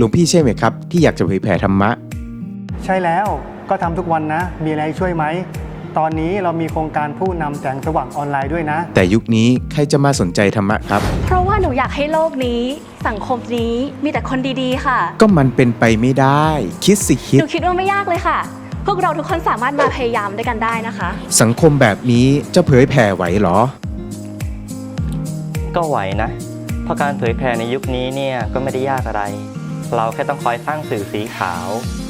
หลวงพี่ใช่ไหมครับ ที่อยากจะเผยแผ่ธรรมะ ใช่แล้วก็ทำทุกวันนะ มีอะไรให้ช่วยไหม ตอนนี้เรามีโครงการผู้นำแสงสว่างออนไลน์ด้วยนะ แต่ยุคนี้ใครจะมาสนใจธรรมะครับ เพราะว่าหนูอยากให้โลกนี้ สังคมนี้มีแต่คนดีๆ ค่ะ ก็มันเป็นไปไม่ได้ คิดสิคิหด นูคิดว่าไม่ยากเลยค่ะ พวกเราทุกคนสามารถมาพยายามด้วยกันได้นะคะ สังคมแบบนี้จะเผยแผ่ไหวเหรอ ก็ไหวนะ เพราะการเผยแผ่ในยุคนี้เนี่ยก็ไม่ได้ยากอะไร เราแค่ต้องคอยสร้างสื่อสีขาว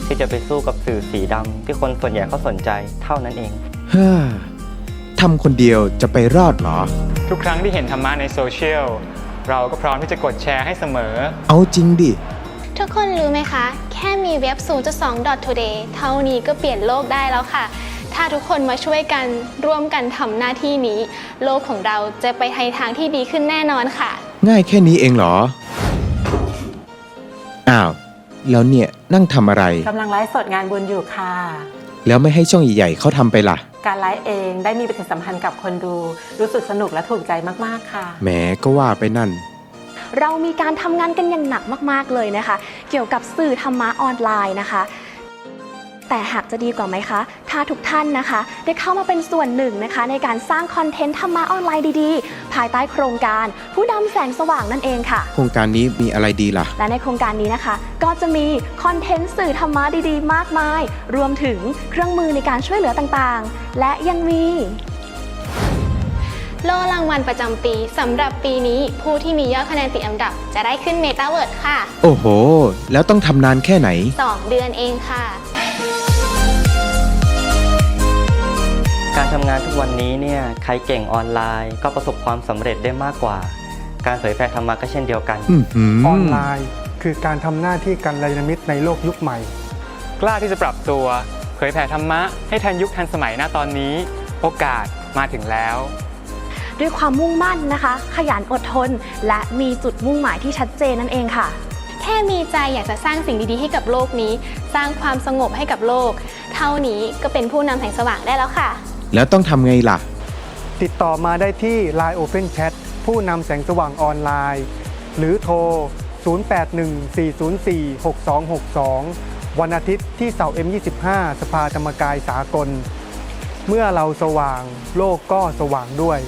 ที่จะไปสู้กับสื่อสีดำที่คนส่วนใหญ่เขาสนใจเท่านั้นเอง เฮ้อทำคนเดียวจะไปรอดเหรอ ทุกครั้งที่เห็นธรรมะในโซเชียลเราก็พร้อมที่จะกดแชร์ให้เสมอ เอาจริงดิ ทุกคนรู้ไหมคะ แค่มีเว็บ 0.2 today เท่านี้ก็เปลี่ยนโลกได้แล้วค่ะ ถ้าทุกคนมาช่วยกันร่วมกันทำหน้าที่นี้ โลกของเราจะไปในทางที่ดีขึ้นแน่นอนค่ะ ง่ายแค่นี้เองเหรอ อ้าว แล้วเนี่ยนั่งทำอะไร กำลังไลฟ์สดงานบุญอยู่ค่ะ แล้วไม่ให้ช่องใหญ่ๆเขาทำไปล่ะ การไลฟ์เองได้มีปฏิสัมพันธ์กับคนดู รู้สึกสนุกและถูกใจมากๆค่ะ แหมก็ว่าไปนั่น เรามีการทำงานกันอย่างหนักมาก ๆ เลยนะคะ เกี่ยวกับสื่อธรรมะออนไลน์นะคะ แต่หากจะดีกว่าไหมคะ ถ้าทุกท่านนะคะ ได้เข้ามาเป็นส่วนหนึ่งนะคะ ในการสร้างคอนเทนต์ธรรมะออนไลน์ดีๆ ภายใต้โครงการผู้นำแสงสว่างนั่นเองค่ะ โครงการนี้มีอะไรดีล่ะ และในโครงการนี้นะคะ ก็จะมีคอนเทนต์สื่อธรรมะดีๆ มากมาย รวมถึงเครื่องมือในการช่วยเหลือต่างๆ และยังมีโล่รางวัลประจำปีสำหรับปีนี้ผู้ที่มียอดคะแนนติดอันดับ จะได้ขึ้นเมตาเวิร์ดค่ะ โอ้โห แล้วต้องทำนานแค่ไหน 2 เดือนเองค่ะ การทำงานทุกวันนี้เนี่ยใครเก่งออนไลน์ก็ประสบความสำเร็จได้มากกว่า การเผยแพร่ธรรมะก็เช่นเดียวกันอื้อหือออนไลน์ คือการทำหน้าที่กันไลนามิตในโลกยุคใหม่ กล้าที่จะปรับตัว เผยแผ่ธรรมะให้ทันยุคทันสมัยหน้าตอนนี้ โอกาสมาถึงแล้ว ด้วยความมุ่งมั่นนะคะ ขยันอดทน และมีจุดมุ่งหมายที่ชัดเจนนั่นเองค่ะแค่มีใจอยากจะสร้างสิ่งดีๆให้กับโลกนี้ สร้างความสงบให้กับโลก เท่านี้ก็เป็นผู้นำแสงสว่างได้แล้วค่ะ แล้วต้องทำไงล่ะ ติดต่อมาได้ที่ Line Open Chat ผู้นำแสงสว่างออนไลน์ หรือโทร 0814046262 วันอาทิตย์ที่เสา M25 สภาธรรมกายสากล เมื่อเราสว่างโลกก็สว่างด้วย